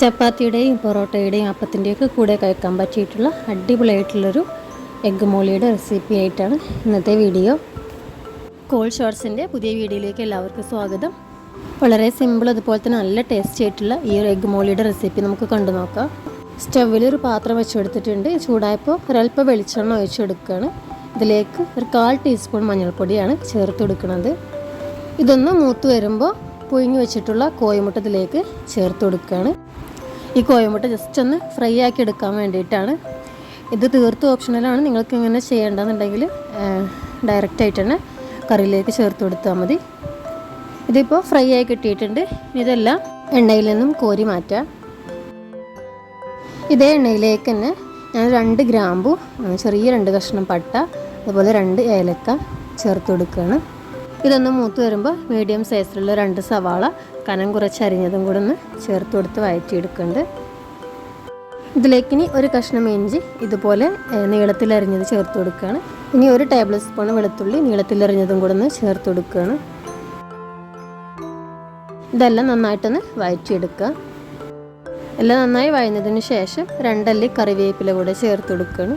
ചപ്പാത്തിയുടെയും പൊറോട്ടയുടെയും അപ്പത്തിന്റെയൊക്കെ കൂടെ കഴിക്കാൻ പറ്റിയിട്ടുള്ള അടിപൊളിയായിട്ടുള്ളൊരു എഗ്ഗ് മോളിയുടെ റെസിപ്പി ആയിട്ടാണ് ഇന്നത്തെ വീഡിയോ. കോൾ ഷോർട്സിന്റെ പുതിയ വീഡിയോയിലേക്ക് എല്ലാവർക്കും സ്വാഗതം. വളരെ സിമ്പിൾ അതുപോലെ തന്നെ നല്ല ടേസ്റ്റി ആയിട്ടുള്ള ഈ ഒരു എഗ്ഗ് മോളിയുടെ റെസിപ്പി നമുക്ക് കണ്ടു നോക്കാം. സ്റ്റവിൽ ഒരു പാത്രം വെച്ചെടുത്തിട്ടുണ്ട്. ചൂടായപ്പോൾ ഒരൽപ്പം വെളിച്ചെണ്ണ ഒഴിച്ചെടുക്കുകയാണ്. ഇതിലേക്ക് ഒരു കാൽ ടീസ്പൂൺ മഞ്ഞൾപ്പൊടിയാണ് ചേർത്ത് കൊടുക്കുന്നത്. ഇതൊന്ന് മൂത്ത് വരുമ്പോൾ പുഴുങ്ങി വെച്ചിട്ടുള്ള കോയമുട്ടത്തിലേക്ക് ചേർത്ത് കൊടുക്കുകയാണ്. ഈ കോയമുട്ട ജസ്റ്റ് ഒന്ന് ഫ്രൈ ആക്കി എടുക്കാൻ വേണ്ടിയിട്ടാണ്. ഇത് തീർത്ത് ഓപ്ഷണലാണ് നിങ്ങൾക്ക് ഇങ്ങനെ ചെയ്യേണ്ടതെന്നുണ്ടെങ്കിൽ ഡയറക്റ്റ് ആയിട്ട് തന്നെ കറിയിലേക്ക് ചേർത്ത് കൊടുത്താൽ മതി. ഇതിപ്പോൾ ഫ്രൈ ആയി കിട്ടിയിട്ടുണ്ട്. ഇതെല്ലാം എണ്ണയിൽ നിന്നും കോരി മാറ്റാം. ഇതേ എണ്ണയിലേക്ക് തന്നെ ഞാൻ രണ്ട് ഗ്രാമ്പു ചെറിയ രണ്ട് കഷ്ണം പട്ട അതുപോലെ രണ്ട് ഏലക്ക ചേർത്ത് കൊടുക്കുകയാണ്. ഇതൊന്ന് മൂത്ത് വരുമ്പോൾ മീഡിയം സൈസിലുള്ള രണ്ട് സവാള കനം കുറച്ച് അരിഞ്ഞതും കൂടെ ഒന്ന് ചേർത്ത് കൊടുത്ത് വഴറ്റിയെടുക്കുന്നുണ്ട് ഇതിലേക്ക് ഇനി ഒരു കഷ്ണം ഇഞ്ചി ഇതുപോലെ നീളത്തിൽ അരിഞ്ഞത് ചേർത്ത് കൊടുക്കുകയാണ്. ഇനി ഒരു ടേബിൾ സ്പൂൺ വെളുത്തുള്ളി നീളത്തിൽ അരിഞ്ഞതും കൂടെ ഒന്ന് ചേർത്ത് കൊടുക്കുകയാണ്. ഇതെല്ലാം നന്നായിട്ടൊന്ന് വഴറ്റിയെടുക്കുക എല്ലാം നന്നായി വഴഞ്ഞതിന് ശേഷം രണ്ടല്ലി കറിവേപ്പില കൂടെ ചേർത്ത് കൊടുക്കുകയാണ്.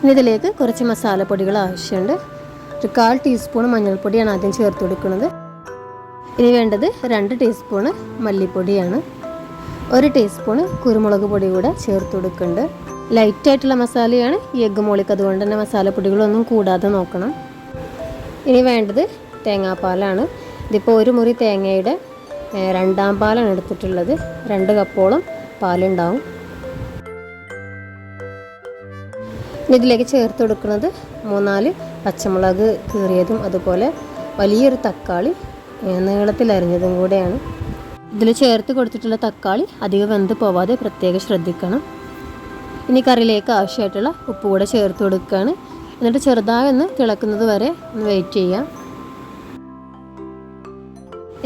ഇനി ഇതിലേക്ക് കുറച്ച് മസാലപ്പൊടികൾ ആവശ്യമുണ്ട്. ഒരു കാൽ ടീസ്പൂൺ മഞ്ഞൾപ്പൊടിയാണ് ആദ്യം ചേർത്ത് കൊടുക്കുന്നത്. ഇനി വേണ്ടത് രണ്ട് ടീസ്പൂണ് മല്ലിപ്പൊടിയാണ്. ഒരു ടീസ്പൂണ് കുരുമുളക് പൊടി കൂടെ ചേർത്ത് കൊടുക്കുന്നുണ്ട്. ലൈറ്റായിട്ടുള്ള മസാലയാണ്. ഈ എഗ്ഗ് മോളിക്ക് അതുകൊണ്ട് തന്നെ മസാലപ്പൊടികളൊന്നും കൂടാതെ നോക്കണം. ഇനി വേണ്ടത് തേങ്ങാപ്പാലാണ്. ഇതിപ്പോൾ ഒരു മുറി തേങ്ങയുടെ രണ്ടാം പാലാണ് എടുത്തിട്ടുള്ളത്. രണ്ട് കപ്പോളം പാലുണ്ടാവും. ഇതിലേക്ക് ചേർത്ത് കൊടുക്കുന്നത് മൂന്നാൽ പച്ചമുളക് കീറിയതും അതുപോലെ വലിയൊരു തക്കാളി നീളത്തിൽ അരിഞ്ഞതും കൂടെയാണ്. ഇതിൽ ചേർത്ത് കൊടുത്തിട്ടുള്ള തക്കാളി അധികം വെന്ത് പോവാതെ പ്രത്യേകം ശ്രദ്ധിക്കണം. ഇനി കറിയിലേക്ക് ആവശ്യമായിട്ടുള്ള ഉപ്പ് കൂടെ ചേർത്ത് കൊടുക്കുകയാണ്. എന്നിട്ട് ചെറുതായി ഒന്ന് തിളക്കുന്നത് വരെ ഒന്ന് വെയിറ്റ് ചെയ്യാം.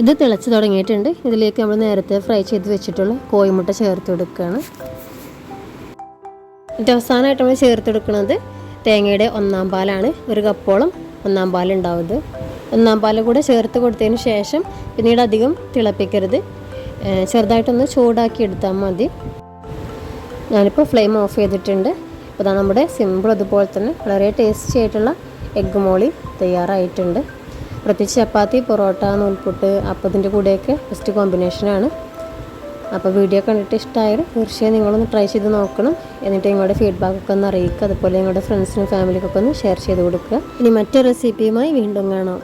ഇത് തിളച്ച് തുടങ്ങിയിട്ടുണ്ട്. ഇതിലേക്ക് നമ്മൾ നേരത്തെ ഫ്രൈ ചെയ്ത് വെച്ചിട്ടുള്ള കോഴിമുട്ട ചേർത്ത് കൊടുക്കുകയാണ്. എന്നിട്ട് അവസാനമായിട്ട് നമ്മൾ ചേർത്ത് കൊടുക്കുന്നത് തേങ്ങയുടെ ഒന്നാം പാലാണ്. ഒരു കപ്പോളം ഒന്നാം പാൽ ഉണ്ടാവുന്നത്. ഒന്നാം പാൽ കൂടെ ചേർത്ത് കൊടുത്തതിന് ശേഷം പിന്നീട് അധികം തിളപ്പിക്കരുത്. ചെറുതായിട്ടൊന്ന് ചൂടാക്കി എടുത്താൽ മതി. ഞാനിപ്പോൾ ഫ്ലെയിം ഓഫ് ചെയ്തിട്ടുണ്ട്. അപ്പോൾ ഇതാ നമ്മുടെ സിമ്പിൾ അതുപോലെ തന്നെ വളരെ ടേസ്റ്റി ആയിട്ടുള്ള എഗ്ഗ് മോളി തയ്യാറായിട്ടുണ്ട്. പ്രത്യേകിച്ച് ചപ്പാത്തി പൊറോട്ട നൂൽപുട്ട് അപ്പത്തിന്റെ കൂടെയൊക്കെ ബെസ്റ്റ് കോമ്പിനേഷനാണ് അപ്പോൾ വീഡിയോ കണ്ടിട്ട് ഇഷ്ടമായാലും തീർച്ചയായും നിങ്ങളൊന്ന് ട്രൈ ചെയ്ത് നോക്കണം. എന്നിട്ട് നിങ്ങളുടെ ഫീഡ്ബാക്കൊക്കെ ഒന്ന് അറിയിക്കുക. അതുപോലെ നിങ്ങളുടെ ഫ്രണ്ട്സിനും ഫാമിലിക്കൊക്കെ ഒന്ന് ഷെയർ ചെയ്ത് കൊടുക്കുക. ഇനി മറ്റൊരു റെസിപ്പിയുമായി വീണ്ടും കാണാം.